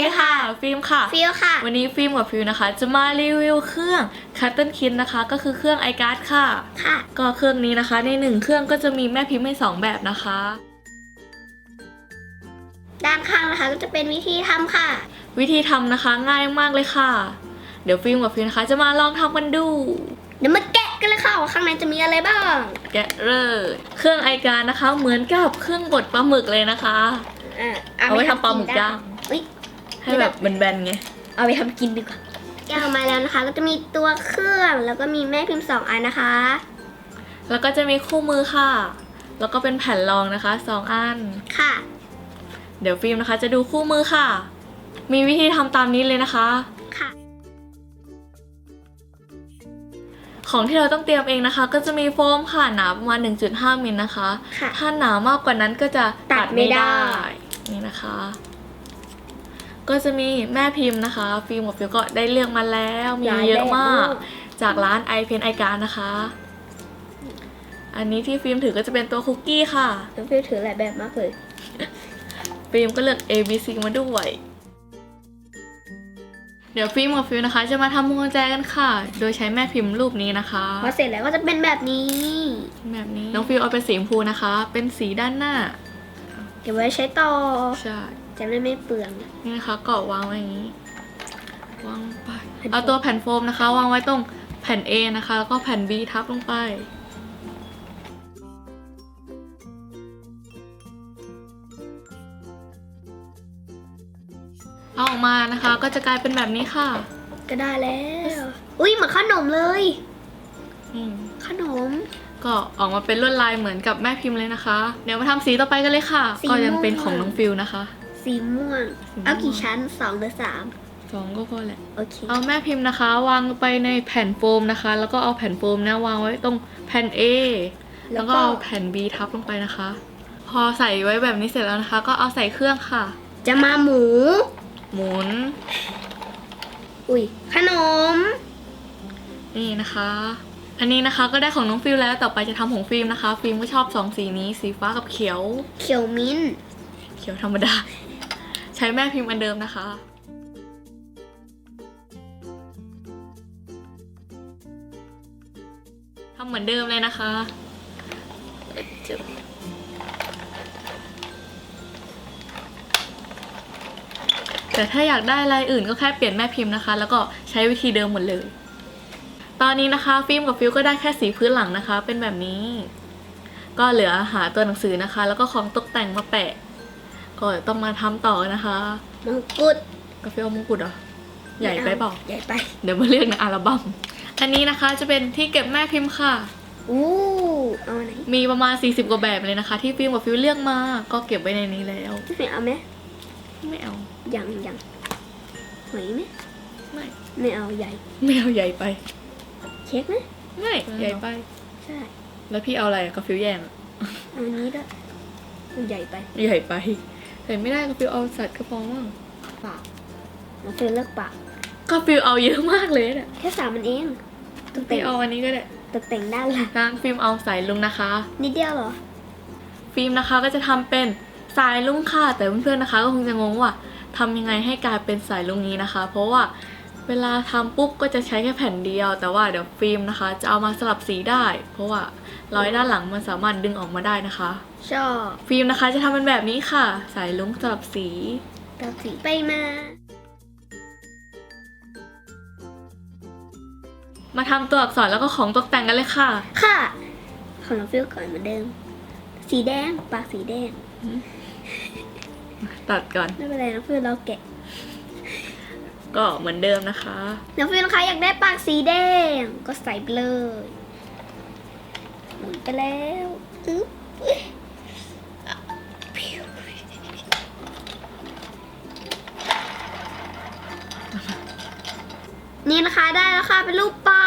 ดีค่ะ ฟิล์มค่ะ ฟิลค่ะ วันนี้ฟิล์มกับฟิวนะคะ จะมารีวิวเครื่อง c u t t l e Kit นะคะ ก็คือเครื่อง iCard ค่ะ ค่ะ ก็เครื่องนี้นะคะ ในหนึ่งเครื่องก็จะมีแม่พิมพ์ให้สองแบบนะคะ ด้านข้างนะคะก็จะเป็นวิธีทำค่ะ วิธีทำนะคะง่ายมากเลยค่ะ เดี๋ยวฟิล์มกับฟิวนะคะ จะมาลองทำกันดู เดี๋ยวมาแกะกันเลยค่ะว่าข้างในจะมีอะไรบ้าง แกะเลยเครื่อง iCard นะคะ เหมือนกับเครื่องบดปลาหมึกเลยนะคะ อะเอาไว้ทำปลาหมึกย่าง อุ๊ย ให้แบบแบนๆไง เอาไปทำกินดีกว่าแกะออกมาแล้วนะคะ ก็จะมีตัวเครื่องแล้วก็มีแม่พิมพ์สองอันนะคะ แล้วก็จะมีคู่มือค่ะ แล้วก็เป็นแผ่นรองนะคะสองอัน ค่ะ เดี๋ยวฟิล์มนะคะ จะดูคู่มือค่ะ มีวิธีทำตามนี้เลยนะคะ ค่ะ ของที่เราต้องเตรียมเองนะคะ ก็จะมีโฟมค่ะหนาประมาณ 1.5มิลนะคะ ค่ะถ้าหนามากกว่านั้นก็จะตัดไม่ได้ นี่นะคะ ก็จะมีแม่พิมพ์นะคะฟิล์มกับฟิลก็ได้เลือกมาแล้ว มีเยอะมาก จากร้าน i p e n i การนะคะ อันนี้ที่ฟิล์มถือก็จะเป็นตัวคุกกี้ค่ะน้องฟิลถือหลายแบบมากเลยฟิล์มก็เลือก A B C มาด้วยเดี๋ยวฟิล์มกับฟิลนะคะ จะมาทำพวงกุญแจกันค่ะ โดยใช้แม่พิมพ์รูปนี้นะคะพอเสร็จแล้วก็จะเป็นแบบนี้ แบบนี้ น้องฟิลเอาเป็นสีชมพูนะคะ เป็นสีด้านหน้า เก็บไว้ใช้ต่อ ใช่ จะได้ไม่เปลืองนี่นะคะก็วางไว้อย่างนี้วางไปแผ่นโฟมเอาตัวแผ่นโฟมนะคะ วางไว้ตรงแผ่น A นะคะ แล้วก็แผ่น B ทับลงไป เอาออกมานะคะก็จะกลายเป็นแบบนี้ค่ะ ก็ได้แล้ว อุ้ยเหมือนขนมเลย อืมขนม ก็ออกมาเป็นลวดลายเหมือนกับแม่พิมพ์เลยนะคะ เดี๋ยวมาทำสีต่อไปกันเลยค่ะ สีก็ยังเป็นม่วงของน้องฟิลนะคะ สีม่วง สีม่วง เอากี่ชั้นสองหรือสามสองก็พอแหละ โอเค เอาแม่พิมพ์นะคะ วางไปในแผ่นโฟมนะคะ แล้วก็เอาแผ่นโฟมเนะวางไว้ตรงแผ่น A แล้วก็เอาแผ่น B ทับลงไปนะคะ พอใส่ไว้แบบนี้เสร็จแล้วนะคะ ก็เอาใส่เครื่องค่ะ จะมาหมู หมุนอุ้ยขนม นี่นะคะ อันนี้นะคะก็ได้ของน้องฟิลแล้วต่อไปจะทำของฟิล์มนะคะ ฟิล์มก็ชอบสองสีนี้สีฟ้ากับเขียว เขียวมิ้นท์เขียวธรรมดาใช้แม่พิมพ์อันเดิมนะคะ ทำเหมือนเดิมเลยนะคะแต่ถ้าอยากได้ลายอื่นก็แค่เปลี่ยนแม่พิมพ์นะคะ แล้วก็ใช้วิธีเดิมหมดเลย ตอนนี้นะคะฟิล์มกับฟิลก็ได้แค่สีพื้นหลังนะคะ เป็นแบบนี้ ก็เหลือหาตัวหนังสือนะคะ แล้วก็ของตกแต่งมาแปะ ก็ต้องมาทำต่อนะคะมงกุฎกาแฟมงกุฎเหรอใหญ่ไปเปล่า ใหญ่ไป เดี๋ยวมาเลือกในอัลบั้ม อันนี้นะคะจะเป็นที่เก็บแม่พิมพ์ค่ะ อู้เอาไหนมีประมาณ 40 กว่าแบบเลยนะคะ ที่ฟิล์มกับฟิลเลือกมา ก็เก็บไว้ในนี้แล้ว พี่ฟิล์มเอาไหมไม่เอา ยังยังหอยไหมไม่ ไม่เอาใหญ่ ไม่เอาใหญ่ไปเช็คไหมไม่ ใหญ่ไป ใช่แล้วพี่เอาอะไรกับฟิลแย่งอะเอาอันนี้ด้วยมันใหญ่ไป ใหญ่ไป แต่ไม่ได้กับฟิลเอาสัตว์กระป๋องมั่งปากน้องฟิล์มเลือกปากก็ฟิลเอาเยอะมากเลยเนี่ยแค่สามมันเองตกฟิแต่งลเอาอันนี้ก็ได้ตกแต่งด้านหลังนางฟิล์มเอาสายลุงนะคะ นิดเดียวเหรอ ฟิล์มนะคะก็จะทำเป็นสายลุงค่ะแต่เพื่อนๆนะคะ ก็คงจะงงว่าทำยังไงให้กลายเป็นสายลุงนี้นะคะ เพราะว่า เวลาทำปุ๊บก็จะใช้แค่แผ่นเดียว แต่ว่าเดี๋ยวฟิล์มนะคะ จะเอามาสลับสีได้ เพราะว่ารอยด้านหลังมันสามารถดึงออกมาได้นะคะ ชอบฟิล์มนะคะจะทำเป็นแบบนี้ค่ะ สายลุงสลับสีตัดสีไปมา มาทำตัวอักษรแล้วก็ของตกแต่งกันเลยค่ะ ค่ะ ของน้องฟิลก่อนเหมือนเดิม สีแดง ปากสีแดง ตัดก่อน ไม่เป็นไรน้องฟิลเราแกะ ก็เหมือนเดิมนะคะน้องฟิลคะอยากได้ปากสีแดง ก็ใส่ไปเลยหมุนไปแล้วอึ๊บอุ๊ยอะพิวนี่นะคะได้แล้วค่ะเป็นรูปปลา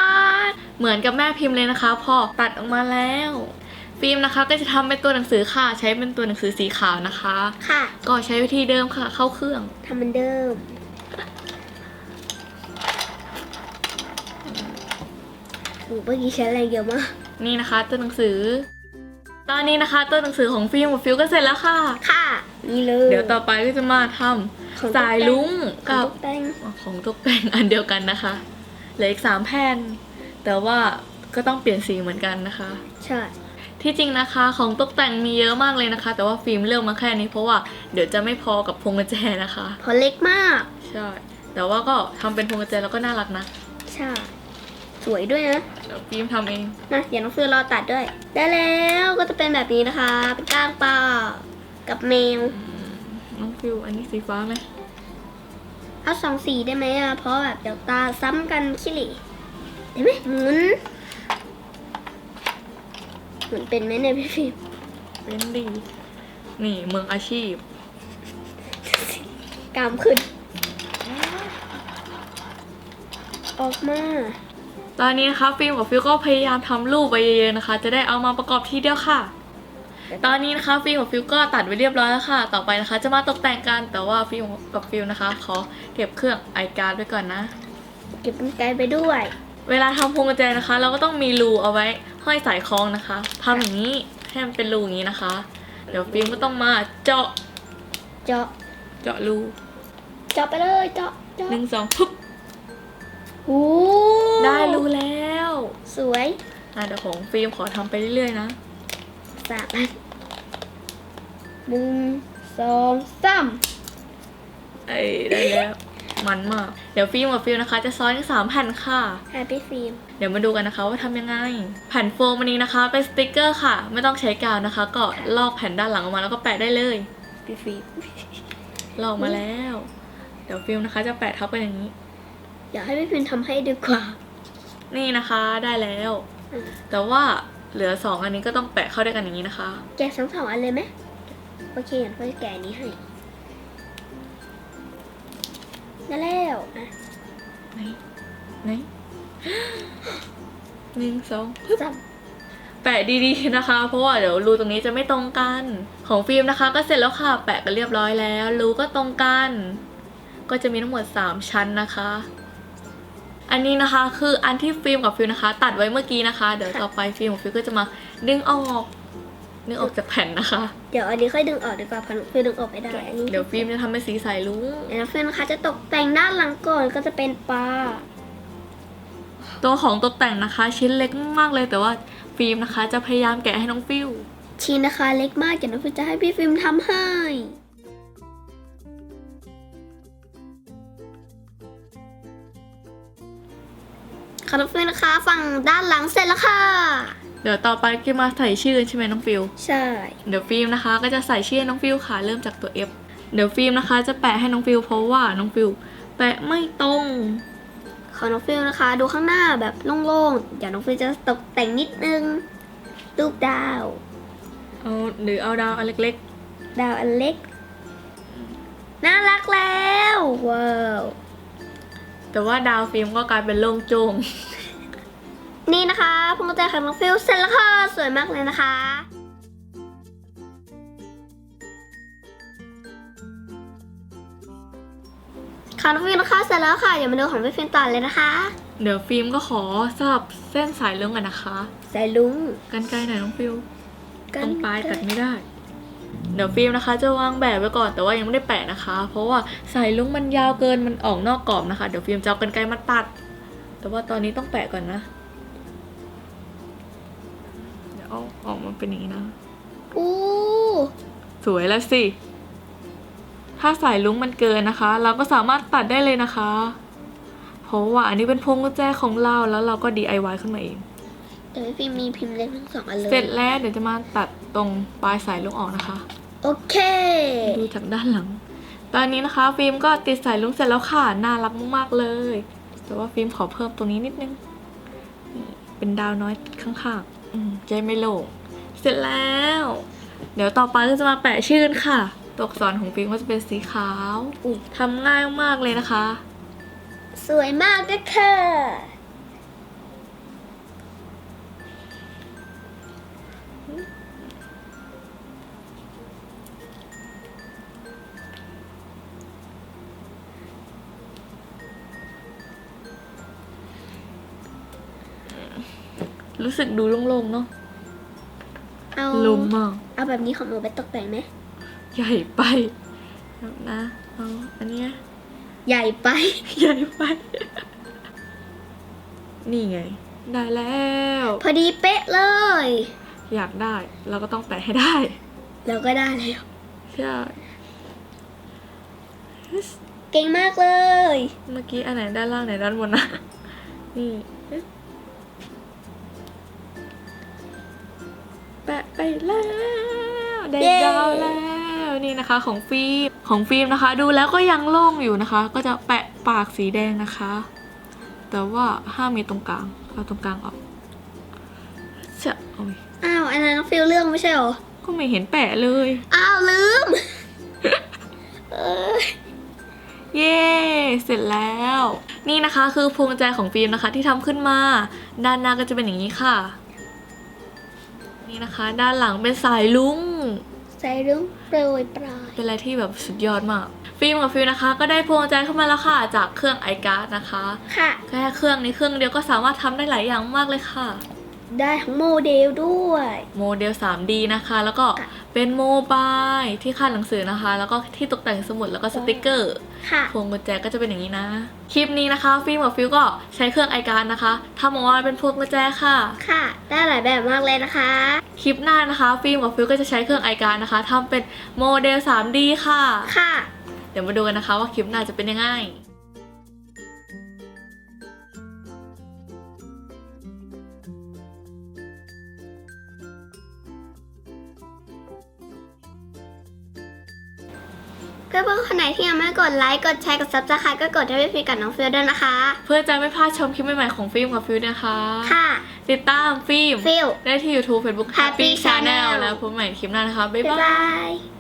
เหมือนกับแม่พิมพ์เลยนะคะ พอตัดออกมาแล้ว ฟิล์มนะคะ ก็จะทำเป็นตัวหนังสือค่ะ ใช้เป็นตัวหนังสือสีขาวนะคะ ค่ะ ก็ใช้วิธีเดิมค่ะ เข้าเครื่องทำเหมือนเดิม โอ้เมื่อกี้ใช้แรงเยอะมากนี่นะคะตัวหนังสือ ตอนนี้นะคะ ตัวหนังสือของฟิล์มกับฟิลก็เสร็จแล้วค่ะ ค่ะนี่เลยเดี๋ยวต่อไปก็จะมาทำของสายลุ้งกักับบแป้งของตกแต่งอันเดียวกันนะคะเหลืออีกสามแผ่น แต่ว่าก็ต้องเปลี่ยนสีเหมือนกันนะคะ ใช่ที่จริงนะคะของตกแต่งมีเยอะมากเลยนะคะ แต่ว่าฟิล์มเลือกมาแค่นี้เพราะว่าเดี๋ยวจะไม่พอกับพวงกุญแจนะคะพอเล็กมาก ใช่ แต่ว่าก็ทำเป็นพวงกุญแจแล้วก็น่ารักนะ ใช่ สวยด้วยนะเดี๋ยวฟิล์มทำเองนะเดี๋ยวน้องฟิวรอตัดด้วย ได้แล้วก็จะเป็นแบบนี้นะคะ เป็นก้างปลากับแมว น้องฟิวอันนี้สีฟ้าไหมเอาสองสีได้ไหมอะ เพราะแบบเดี๋ยวตาซ้ำกันขี้เหร่ได้ไหมหมุนหมุนเป็นไหมเนี่ยพี่ฟิวเป็นดีนี่เมืองอาชีพ กามขึ้น ออกมา ตอนนี้นะคะฟิล์มกับฟิวก็พยายามทำรูปไปเยอะๆนะคะ จะได้เอามาประกอบทีเดียวค่ะ ตอนนี้นะคะฟิล์มกับฟิวก็ตัดไว้เรียบร้อยแล้วค่ะ ต่อไปนะคะ จะมาตกแต่งกันแต่ว่าฟิล์มกับฟิวนะคะขอเก็บเครื่องไอการ์ดไว้ก่อนนะ เก็บกรรไกรไปด้วย เวลาทำพวงกุญแจนะคะ เราก็ต้องมีรูเอาไว้ห้อยสายคล้องนะคะทำอย่างนี้ให้มันเป็นรูอย่างนี้นะคะ เดี๋ยวฟิล์มก็ต้องมาเจาะเจาะเจาะรูเจาะไปเลยเจาะเจาะหนึ่งสองปุ๊บโอ้ ได้รูแล้ว สวยอะเดี๋ยวของฟิล์มขอทำไปเรื่อยๆนะสามอันหนึ่งสองสามเอ้ยได้แล้ว มันมาก เดี๋ยวฟิล์มกับฟิลนะคะ จะซ้อนอีกสามแผ่นค่ะ แฮปปี้ฟิล์ม เดี๋ยวมาดูกันนะคะว่าทำยังไง แผ่นโฟมอันนี้นะคะ เป็นสติกเกอร์ค่ะ ไม่ต้องใช้กาวนะคะ ก็ลอกแผ่นด้านหลังออกมาแล้วก็แปะได้เลยพี่ฟิล์ม ลอกมาแล้ว เดี๋ยวฟิล์มนะคะ จะแปะทับกันอย่างนี้ อยากให้พี่ฟิล์มทำให้ดีกว่า นี่นะคะได้แล้ว อืม แต่ว่าเหลือสองอันนี้ก็ต้องแปะเข้าด้วยกันอย่างนี้นะคะ แกะทั้งสองอันเลยไหมโอเคงั้นก็จะแกะอันนี้ให้ได้แล้วอะไหน ไหน หนึ่งสองสามแปะดีๆนะคะ เพราะว่าเดี๋ยวรูตรงนี้จะไม่ตรงกัน ของฟิล์มนะคะ ก็เสร็จแล้วค่ะ แปะกันเรียบร้อยแล้ว รูก็ตรงกัน ก็จะมีทั้งหมด 3 ชั้นนะคะ อันนี้นะคะคืออันที่ฟิล์มกับฟิล์มนะคะ ตัดไว้เมื่อกี้นะคะ เดี๋ยวต่อไปฟิล์มกับฟิล์มก็จะมาดึงออกดึงออกจากแผ่นนะคะ เดี๋ยวอันนี้ค่อยดึงออกดีกว่าเพราะหนูฟิล์มดึงออกไม่ได้อันนี้เดี๋ยวฟิล์มจะทำเป็นสีสายลุงเดี๋ยวน้องฟิล์มนะคะจะตกแต่งด้านหลังก่อนก็จะเป็นปลาตัวของตกแต่งนะคะ ชิ้นเล็กมากเลยแต่ว่าฟิล์มนะคะ จะพยายามแกะให้น้องฟิลชิ้นนะคะเล็กมากเดี๋ยวน้องฟิล์มจะให้พี่ฟิล์มทำให้ ค่ะน้องฟิล์มนะคะ ฝั่งด้านหลังเสร็จแล้วค่ะ เดี๋ยวต่อไปก็มาใส่ชื่อใช่ไหมน้องฟิลใช่ เดี๋ยวฟิล์มนะคะ ก็จะใส่ชื่อให้น้องฟิลค่ะ เริ่มจากตัว F เดี๋ยวฟิล์มนะคะ จะแปะให้น้องฟิลเพราะว่าน้องฟิลแปะไม่ตรงของน้องฟิลนะคะ ดูข้างหน้าแบบโล่งๆเดี๋ยวน้องฟิลจะตกแต่งนิดนึงรูปดาวเอาหรือเอาดาวอันเล็กดาวอันเล็ก น่ารักแล้ว ว้าวๆ แต่ว่าดาวฟิล์มก็กลายเป็นโล่งโจง นี่นะคะพวงกุญแจของน้องฟิลเสร็จแล้วค่ะสวยมากเลยนะคะค่ะน้องฟิลนะคะเสร็จแล้วค่ะเดี๋ยวมาดูของพี่ฟิลต่อเลยนะคะ เดี๋ยวฟิล์มก็ขอสลับเส้นสายเรื่องกันนะคะใส่ลุงกันไกลหน่อยน้องฟิลกัตรงปลายตัดไม่ได้ เดี๋ยวฟิล์มนะคะ จะวางแบบไว้ก่อนแต่ว่ายังไม่ได้แปะนะคะ เพราะว่าสายลุงมันยาวเกินมันออกนอกกรอบนะคะ เดี๋ยวฟิล์มจะเอากันไกลมาตัด แต่ว่าตอนนี้ต้องแปะก่อนนะ เดี๋ยวเอาออกมาเป็นอย่างนี้นะอู้สวยแล้วสิ ถ้าสายลุงมันเกินนะคะ เราก็สามารถตัดได้เลยนะคะ เพราะว่าอันนี้เป็นพวงกุญแจของเราแล้วเราก็ DIY ขึ้นมาเองเดี๋ยวพี่ฟิลมีพิมพ์เล็กทั้งสองอันเลย เสร็จแล้วเดี๋ยวจะมาตัดตรงปลายสายลุงออกนะคะ โอเค ดูจากด้านหลัง ตอนนี้นะคะฟิล์มก็ติดสายลุงเสร็จแล้วค่ะ น่ารักมากๆเลย แต่ว่าฟิล์มขอเพิ่มตรงนี้นิดนึงนี่เป็นดาวน้อยข้างๆอืมใจไม่โล่งเสร็จแล้ว เดี๋ยวต่อไปก็จะมาแปะชื่อกันค่ะ ตัวอักษรของฟิล์มก็จะเป็นสีขาวอุ๊ยทำง่ายมากเลยนะคะ สวยมากด้วยค่ะ รู้สึกดูโล่งๆเนาะเอาลุมมากเอาแบบนี้ของหนูไปตกแต่งไหมใหญ่ไปแบบนะเอาอันเนี้ยใหญ่ไป ใหญ่ไป นี่ไง ได้แล้ว พอดีเป๊ะเลย อยากได้ เราก็ต้องแปะให้ได้แล้วก็ได้แล้ว ใช่เก่งมากเลย เมื่อกี้อันไหนด้านล่างไหนด้านบนนะนี่ ไปแล้วได้เย้ดาวแล้วนี่นะคะของฟิล์มของฟิล์มนะคะ ดูแล้วก็ยังโล่งอยู่นะคะ ก็จะแปะปากสีแดงนะคะ แต่ว่าห้ามมีตรงกลางเอาตรงกลางออกจะโอ้ยอ้าวอันนั้นน้องฟิลเรื่องไม่ใช่เหรอก็ไม่เห็นแปะเลยอ้าวลืมเออเย้เสร็จแล้ว นี่นะคะคือพวงกุญแจของฟิล์มนะคะ ที่ทำขึ้นมา ด้านหน้าก็จะเป็นอย่างนี้ค่ะ นี่นะคะ ด้านหลังเป็นสายลุงใส่เรื่องโปรยปลายเป็นอะไรที่แบบสุดยอดมาก ฟิล์มกับฟิลนะคะ ก็ได้พวงกุญแจเข้ามาแล้วค่ะ จากเครื่องไอการ์ดนะคะ ค่ะ แค่เครื่องนี้เครื่องเดียวก็สามารถทำได้หลายอย่างมากเลยค่ะ ได้ทั้งโมเดลด้วย โมเดล 3D นะคะ แล้วก็ค่ะ เป็นโมบายที่ค่าดหนังสือนะคะ แล้วก็ที่ตกแต่งสมุดแล้วก็สติกเกอร์ ค่ะ พวงกุญแจก็จะเป็นอย่างนี้นะ คลิปนี้นะคะ ฟิล์มกับฟิลก็ใช้เครื่องไอการนะคะทำออกมาเป็นพวงกุญแจค่ะ ค่ะ ได้หลายแบบมากเลยนะคะ คลิปหน้านะคะ ฟิล์มกับฟิลก็จะใช้เครื่องไอการนะคะทำเป็นโมเดล 3D ค่ะ ค่ะ เดี๋ยวมาดูกันนะคะว่าคลิปหน้าจะเป็นยังไง เพื่อนๆคนไหนที่ยังไม่กดไลค์ กดแชร์ กดซับสไครต์ก็กดให้พี่ฟีกับน้องฟิลด้วยนะคะ เพื่อจะไม่พลาดชมคลิปใหม่ๆของฟิล์มกับฟิลนะคะ ค่ะ ติดตามฟิล์มฟิลได้ที่ YouTube Facebook Happy Happy Channel Channel แล้วพบกันใหม่คลิปหน้านะคะ บ๊ายบ๊ายบาบายย